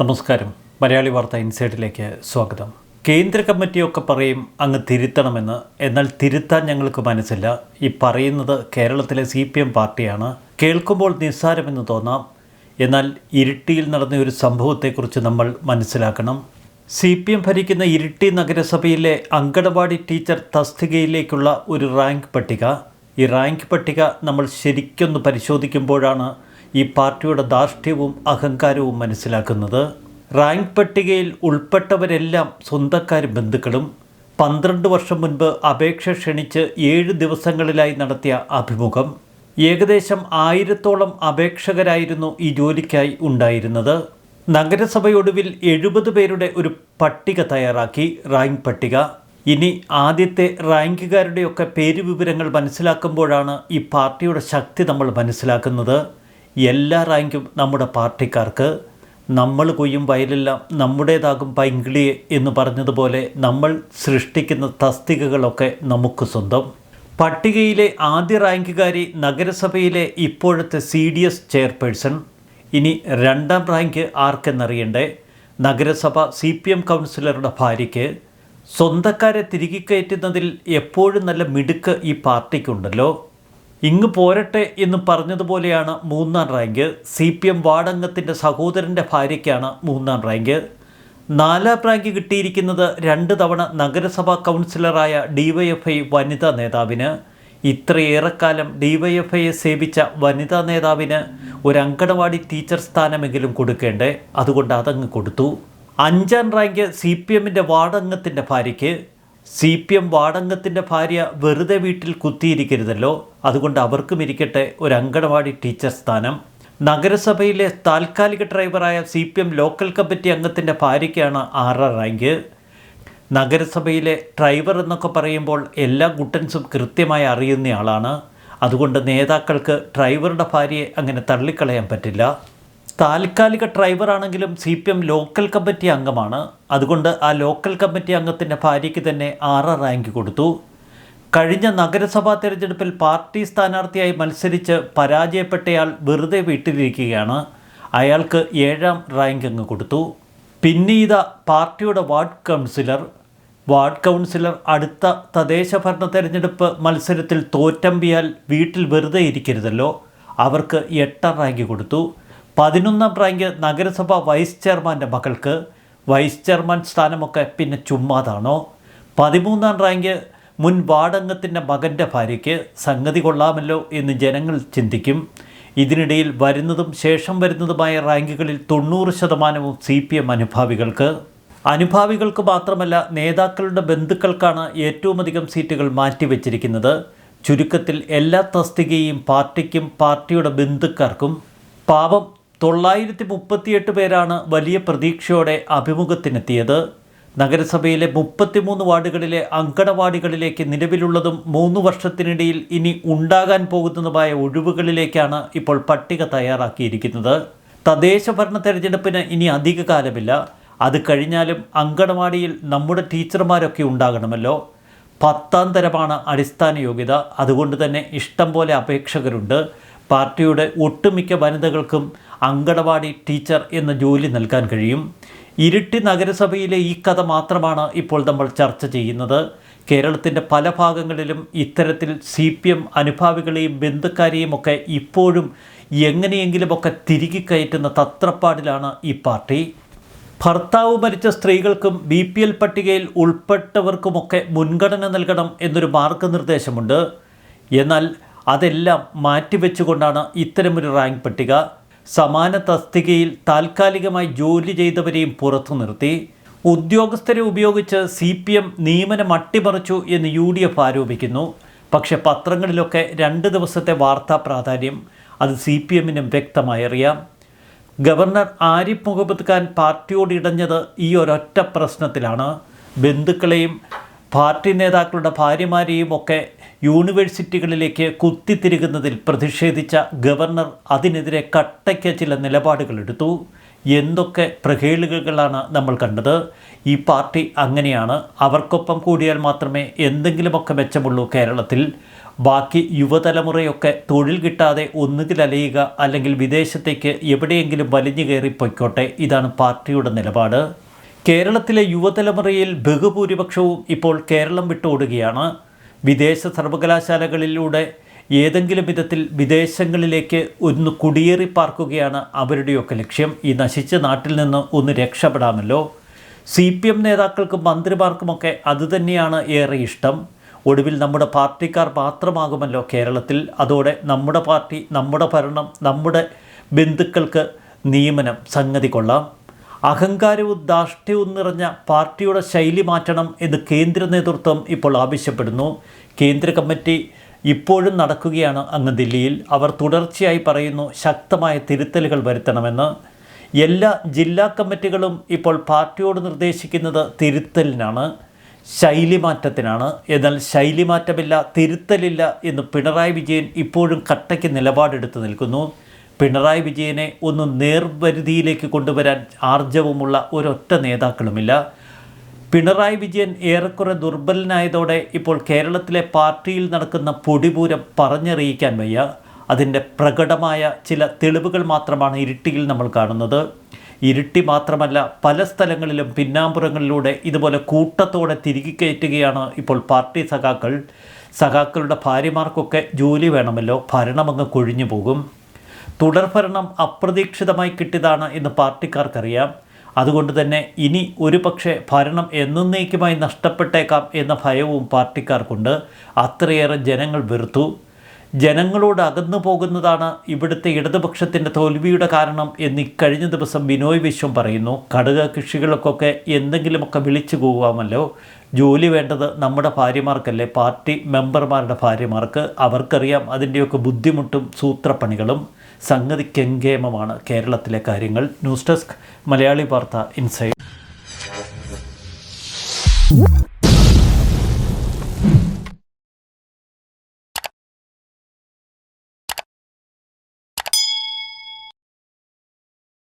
നമസ്കാരം. മലയാളി വാർത്ത ഇൻസൈഡിലേക്ക് സ്വാഗതം. കേന്ദ്ര കമ്മിറ്റിയൊക്കെ പറയും അങ്ങ് തിരുത്തണമെന്ന്. എന്നാൽ തിരുത്താൻ ഞങ്ങൾക്ക് മനസ്സില്ല. ഈ പറയുന്നത് കേരളത്തിലെ സി പി എം പാർട്ടിയാണ്. കേൾക്കുമ്പോൾ നിസ്സാരമെന്ന് തോന്നാം. എന്നാൽ ഇരിട്ടിയിൽ നടന്ന ഒരു സംഭവത്തെക്കുറിച്ച് നമ്മൾ മനസ്സിലാക്കണം. സി പി എം ഭരിക്കുന്ന ഇരിട്ടി നഗരസഭയിലെ അങ്കണവാടി ടീച്ചർ തസ്തികയിലേക്കുള്ള ഒരു റാങ്ക് പട്ടിക. ഈ റാങ്ക് പട്ടിക നമ്മൾ ശരിക്കൊന്ന് പരിശോധിക്കുമ്പോഴാണ് ഈ പാർട്ടിയുടെ ധാർഷ്ട്യവും അഹങ്കാരവും മനസ്സിലാക്കുന്നത്. റാങ്ക് പട്ടികയിൽ ഉൾപ്പെട്ടവരെല്ലാം സ്വന്തക്കാരും ബന്ധുക്കളും പന്ത്രണ്ട് വർഷം മുൻപ് അപേക്ഷ ക്ഷണിച്ച് ഏഴ് ദിവസങ്ങളിലായി നടത്തിയ അഭിമുഖം ഏകദേശം ആയിരത്തോളം അപേക്ഷകരായിരുന്നു ഈ ജോലിക്കായി ഉണ്ടായിരുന്നത്. നഗരസഭയൊടുവിൽ എഴുപത് പേരുടെ ഒരു പട്ടിക തയ്യാറാക്കി റാങ്ക് പട്ടിക. ഇനി ആദ്യത്തെ റാങ്കുകാരുടെയൊക്കെ പേര് വിവരങ്ങൾ മനസ്സിലാക്കുമ്പോഴാണ് ഈ പാർട്ടിയുടെ ശക്തി നമ്മൾ മനസ്സിലാക്കുന്നത്. എല്ലാ റാങ്കും നമ്മുടെ പാർട്ടിക്കാർക്ക് നമ്മൾ കൊയ്യും വയലെല്ലാം നമ്മുടേതാകും പൈങ്കിളി എന്ന് പറഞ്ഞതുപോലെ നമ്മൾ സൃഷ്ടിക്കുന്ന തസ്തികകളൊക്കെ നമുക്ക് സ്വന്തം. പട്ടികയിലെ ആദ്യ റാങ്കുകാരി നഗരസഭയിലെ ഇപ്പോഴത്തെ സി ഡി എസ് ചെയർപേഴ്സൺ. ഇനി രണ്ടാം റാങ്ക് ആർക്കെന്നറിയണ്ടേ? നഗരസഭ സി പി എം കൗൺസിലറുടെ ഭാര്യയ്ക്ക്. സ്വന്തക്കാരെ തിരികെ കയറ്റുന്നതിൽ എപ്പോഴും നല്ല മിടുക്ക് ഈ പാർട്ടിക്കുണ്ടല്ലോ. ഇങ്ങ് പോരട്ടെ എന്ന് പറഞ്ഞതുപോലെയാണ് മൂന്നാം റാങ്ക്. സി പി എം വാർഡംഗത്തിന്റെ സഹോദരന്റെ ഭാര്യയ്ക്കാണ് മൂന്നാം റാങ്ക്. നാലാം റാങ്ക് കിട്ടിയിരിക്കുന്നത് രണ്ട് തവണ നഗരസഭാ കൗൺസിലറായ ഡിവൈഎഫ്ഐ വനിതാ നേതാവിന്. ഇത്രയേറെക്കാലം ഡിവൈഎഫ്ഐയെ സേവിച്ച വനിതാ നേതാവിന് ഒരു അങ്കണവാടി ടീച്ചർ സ്ഥാനമെങ്കിലും കൊടുക്കേണ്ടേ? അതുകൊണ്ട് അതങ്ങ് കൊടുത്തു. അഞ്ചാം റാങ്ക് സി പി എമ്മിന്റെ വാർഡംഗത്തിന്റെ ഭാര്യയ്ക്ക്. സി പി എം വാടംഗത്തിന്റെ ഭാര്യ വെറുതെ വീട്ടിൽ കുത്തിയിരിക്കരുതല്ലോ. അതുകൊണ്ട് അവർക്കും ഇരിക്കട്ടെ ഒരു അങ്കണവാടി ടീച്ചർ സ്ഥാനം. നഗരസഭയിലെ താൽക്കാലിക ഡ്രൈവറായ C P M local committee അംഗത്തിന്റെ ഭാര്യയ്ക്കാണ് ആറാം റാങ്ക്. നഗരസഭയിലെ ഡ്രൈവർ എന്നൊക്കെ പറയുമ്പോൾ എല്ലാ ഗുട്ടൻസും കൃത്യമായി അറിയുന്നയാളാണ്. അതുകൊണ്ട് നേതാക്കൾക്ക് ഡ്രൈവറുടെ ഭാര്യയെ അങ്ങനെ തള്ളിക്കളയാൻ പറ്റില്ല. താൽക്കാലിക ഡ്രൈവറാണെങ്കിലും C P M local committee അംഗമാണ്. അതുകൊണ്ട് ആ ലോക്കൽ കമ്മിറ്റി അംഗത്തിന്റെ ഭാര്യയ്ക്ക് തന്നെ ആറ് റാങ്ക് കൊടുത്തു. കഴിഞ്ഞ നഗരസഭാ തെരഞ്ഞെടുപ്പിൽ പാർട്ടി സ്ഥാനാർത്ഥിയായി മത്സരിച്ച് പരാജയപ്പെട്ടയാൾ വെറുതെ വീട്ടിലിരിക്കുകയാണ്. അയാൾക്ക് ഏഴാം റാങ്ക് അങ്ങ് കൊടുത്തു. പിന്നീത പാർട്ടിയുടെ വാർഡ് കൗൺസിലർ. വാർഡ് കൗൺസിലർ അടുത്ത തദ്ദേശ ഭരണ തെരഞ്ഞെടുപ്പ് മത്സരത്തിൽ തോറ്റമ്പിയാൽ വീട്ടിൽ വെറുതെ ഇരിക്കരുതല്ലോ. അവർക്ക് എട്ടാം റാങ്ക് കൊടുത്തു. പതിനൊന്നാം റാങ്ക് നഗരസഭ വൈസ് ചെയർമാന്റെ മകൾക്ക് വൈസ് ചെയർമാൻ സ്ഥാനമൊക്കെ പിന്നെ ചുമ്മാതാണോ? പതിമൂന്നാം റാങ്ക് മുൻ വാർഡംഗത്തിന്റെ മകന്റെ ഭാര്യയ്ക്ക് സംഗതി കൊള്ളാമല്ലോ എന്ന് ജനങ്ങൾ ചിന്തിക്കും. ഇതിനിടയിൽ വരുന്നതും ശേഷം വരുന്നതുമായ റാങ്കുകളിൽ തൊണ്ണൂറ് ശതമാനവും സി പി എം അനുഭാവികൾക്ക്. അനുഭാവികൾക്ക് മാത്രമല്ല നേതാക്കളുടെ ബന്ധുക്കൾക്കാണ് ഏറ്റവും അധികം സീറ്റുകൾ മാറ്റിവെച്ചിരിക്കുന്നത്. ചുരുക്കത്തിൽ എല്ലാ തസ്തികയും പാർട്ടിക്കും പാർട്ടിയുടെ ബന്ധുക്കാർക്കും പാപം തൊള്ളായിരത്തി മുപ്പത്തിയെട്ട് പേരാണ് വലിയ പ്രതീക്ഷയോടെ അഭിമുഖത്തിനെത്തിയത്. നഗരസഭയിലെ മുപ്പത്തിമൂന്ന് വാർഡുകളിലെ അങ്കണവാടികളിലേക്ക് നിലവിലുള്ളതും മൂന്ന് വർഷത്തിനിടയിൽ ഇനി ഉണ്ടാകാൻ പോകുന്നതുമായ ഒഴിവുകളിലേക്കാണ് ഇപ്പോൾ പട്ടിക തയ്യാറാക്കിയിരിക്കുന്നത്. തദ്ദേശ ഭരണ തെരഞ്ഞെടുപ്പിന് ഇനി അധിക കാലമില്ല. അത് കഴിഞ്ഞാലും അങ്കണവാടിയിൽ നമ്മുടെ ടീച്ചർമാരൊക്കെ ഉണ്ടാകണമല്ലോ. പത്താം തരമാണ് അടിസ്ഥാന യോഗ്യത. അതുകൊണ്ട് തന്നെ ഇഷ്ടം പോലെ അപേക്ഷകരുണ്ട്. പാർട്ടിയുടെ ഒട്ടുമിക്ക വനിതകൾക്കും അങ്കണവാടി ടീച്ചർ എന്ന ജോലി നൽകാൻ കഴിയും. ഇരിട്ടി നഗരസഭയിലെ ഈ കഥ മാത്രമാണ് ഇപ്പോൾ നമ്മൾ ചർച്ച ചെയ്യുന്നത്. കേരളത്തിന്റെ പല ഭാഗങ്ങളിലും ഇത്തരത്തിൽ സി പി എം അനുഭാവികളെയും ബന്ധുക്കാരെയും ഒക്കെ ഇപ്പോഴും എങ്ങനെയെങ്കിലുമൊക്കെ തിരികെ കയറ്റുന്ന തത്രപ്പാടിലാണ് ഈ പാർട്ടി. ഭർത്താവ് മരിച്ച സ്ത്രീകൾക്കും ബി പി എൽ പട്ടികയിൽ ഉൾപ്പെട്ടവർക്കുമൊക്കെ മുൻഗണന നൽകണം എന്നൊരു മാർഗനിർദ്ദേശമുണ്ട്. എന്നാൽ അതെല്ലാം മാറ്റിവെച്ചുകൊണ്ടാണ് ഇത്തരമൊരു റാങ്ക് പട്ടിക. സമാന തസ്തികയിൽ താൽക്കാലികമായി ജോലി ചെയ്തവരെയും പുറത്തു നിർത്തി. ഉദ്യോഗസ്ഥരെ ഉപയോഗിച്ച് സി പി എം നിയമനം അട്ടിമറിച്ചു എന്ന് യു ഡി എഫ് ആരോപിക്കുന്നു. പക്ഷേ പത്രങ്ങളിലൊക്കെ രണ്ട് ദിവസത്തെ വാർത്താ പ്രാധാന്യം അത് സി പി എമ്മിനും വ്യക്തമായി അറിയാം ഗവർണർ ആരിഫ് മുഹമ്മദ് ഖാൻ പാർട്ടിയോട് ഇടഞ്ഞത് ഈ ഒരൊറ്റ പ്രശ്നത്തിലാണ്. ബന്ധുക്കളെയും പാർട്ടി നേതാക്കളുടെ ഭാര്യമാരെയും ഒക്കെ യൂണിവേഴ്സിറ്റികളിലേക്ക് കുത്തിത്തിരുകുന്നതിൽ പ്രതിഷേധിച്ച ഗവർണർ അതിനെതിരെ കട്ടയ്ക്ക് ചില നിലപാടുകൾ എടുത്തു എന്തൊക്കെ പ്രഹേളികകളാണ് നമ്മൾ കണ്ടത്? ഈ പാർട്ടി അങ്ങനെയാണ്. അവർക്കൊപ്പം കൂടിയാൽ മാത്രമേ എന്തെങ്കിലുമൊക്കെ മെച്ചമുള്ളൂ കേരളത്തിൽ. ബാക്കി യുവതലമുറയൊക്കെ തൊഴിൽ കിട്ടാതെ ഒന്നുകിൽ അലയുക അല്ലെങ്കിൽ വിദേശത്തേക്ക് എവിടെയെങ്കിലും വലിഞ്ഞു കയറി പൊയ്ക്കോട്ടെ. ഇതാണ് പാർട്ടിയുടെ നിലപാട്. കേരളത്തിലെ യുവതലമുറയിൽ ബഹുഭൂരിപക്ഷവും ഇപ്പോൾ കേരളം വിട്ടോടുകയാണ്. വിദേശ സർവകലാശാലകളിലൂടെ ഏതെങ്കിലും വിധത്തിൽ വിദേശങ്ങളിലേക്ക് ഒന്ന് കുടിയേറി പാർക്കുകയാണ് അവരുടെയൊക്കെ ലക്ഷ്യം. ഈ നശിച്ച നാട്ടിൽ നിന്ന് ഒന്ന് രക്ഷപ്പെടാമല്ലോ. സി പി എം നേതാക്കൾക്കും മന്ത്രിമാർക്കുമൊക്കെ അതുതന്നെയാണ് ഏറെ ഇഷ്ടം. ഒടുവിൽ നമ്മുടെ പാർട്ടിക്കാർ മാത്രമാകുമല്ലോ കേരളത്തിൽ. അതോടെ നമ്മുടെ പാർട്ടി നമ്മുടെ ഭരണം നമ്മുടെ ബന്ധുക്കൾക്ക് നിയമനം സംഗതി കൊള്ളാം. അഹങ്കാരവും ധാർഷ്ട്യവും നിറഞ്ഞ പാർട്ടിയുടെ ശൈലി മാറ്റണം എന്ന് കേന്ദ്ര നേതൃത്വം ഇപ്പോൾ ആവശ്യപ്പെടുന്നു. കേന്ദ്ര കമ്മിറ്റി ഇപ്പോഴും നടക്കുകയാണ് അങ്ങ് ദില്ലിയിൽ. അവർ തുടർച്ചയായി പറയുന്നു ശക്തമായ തിരുത്തലുകൾ വരുത്തണമെന്ന്. എല്ലാ ജില്ലാ കമ്മിറ്റികളും ഇപ്പോൾ പാർട്ടിയോട് നിർദ്ദേശിക്കുന്നത് തിരുത്തലിനാണ് ശൈലിമാറ്റത്തിനാണ് എന്നാൽ ശൈലിമാറ്റമില്ല തിരുത്തലില്ല എന്ന് പിണറായി വിജയൻ ഇപ്പോഴും കട്ടയ്ക്ക് നിലപാടെടുത്ത് നിൽക്കുന്നു. പിണറായി വിജയനെ ഒന്ന് നേർവരുതിയിലേക്ക് കൊണ്ടുവരാൻ ആർജവുമുള്ള ഒരൊറ്റ നേതാക്കളുമില്ല. പിണറായി വിജയൻ ഏറെക്കുറെ ദുർബലനായതോടെ ഇപ്പോൾ കേരളത്തിലെ പാർട്ടിയിൽ നടക്കുന്ന പൊടിപൂരം പറഞ്ഞറിയിക്കാൻ വയ്യ. അതിന്റെ പ്രകടമായ ചില തെളിവുകൾ മാത്രമാണ് ഇരുട്ടിയിൽ നമ്മൾ കാണുന്നത്. ഇരുട്ടി മാത്രമല്ല പല സ്ഥലങ്ങളിലും പിന്നാമ്പുറങ്ങളിലൂടെ ഇതുപോലെ കൂട്ടത്തോടെ തിരികെ കയറ്റുകയാണ് ഇപ്പോൾ പാർട്ടി സഖാക്കൾ. സഖാക്കളുടെ ഭാര്യമാർക്കൊക്കെ ജോലി വേണമല്ലോ ഭരണമങ്ങ് കൊഴിഞ്ഞു പോകും തുടർഭരണം അപ്രതീക്ഷിതമായി കിട്ടിയതാണ് എന്ന് പാർട്ടിക്കാർക്കറിയാം. അതുകൊണ്ട് തന്നെ ഇനി ഒരു പക്ഷേ ഭരണം എന്നേക്കുമായി നഷ്ടപ്പെട്ടേക്കാം എന്ന ഭയവും പാർട്ടിക്കാർക്കുണ്ട്. അത്രയേറെ ജനങ്ങൾ വെറുത്തു. ജനങ്ങളോട് അകന്നു പോകുന്നതാണ് ഇവിടുത്തെ ഇടതുപക്ഷത്തിന്റെ തോൽവിയുടെ കാരണം എന്ന് ഇക്കഴിഞ്ഞ ദിവസം ബിനോയ് വിശ്വം പറയുന്നു. കടുക കൃഷികൾക്കൊക്കെ എന്തെങ്കിലുമൊക്കെ വിളിച്ചു പോകാമല്ലോ ജോലി വേണ്ടത് നമ്മുടെ ഭാര്യമാർക്കല്ലേ? പാർട്ടി മെമ്പർമാരുടെ ഭാര്യമാർക്ക് അവർക്കറിയാം അതിന്റെയൊക്കെ ബുദ്ധിമുട്ടും സൂത്രപ്പണികളും. സംഗതി കെങ്കേമമാണ് കേരളത്തിലെ കാര്യങ്ങൾ. ന്യൂസ് ഡെസ്ക് മലയാളി വാർത്ത ഇൻസൈഡ്.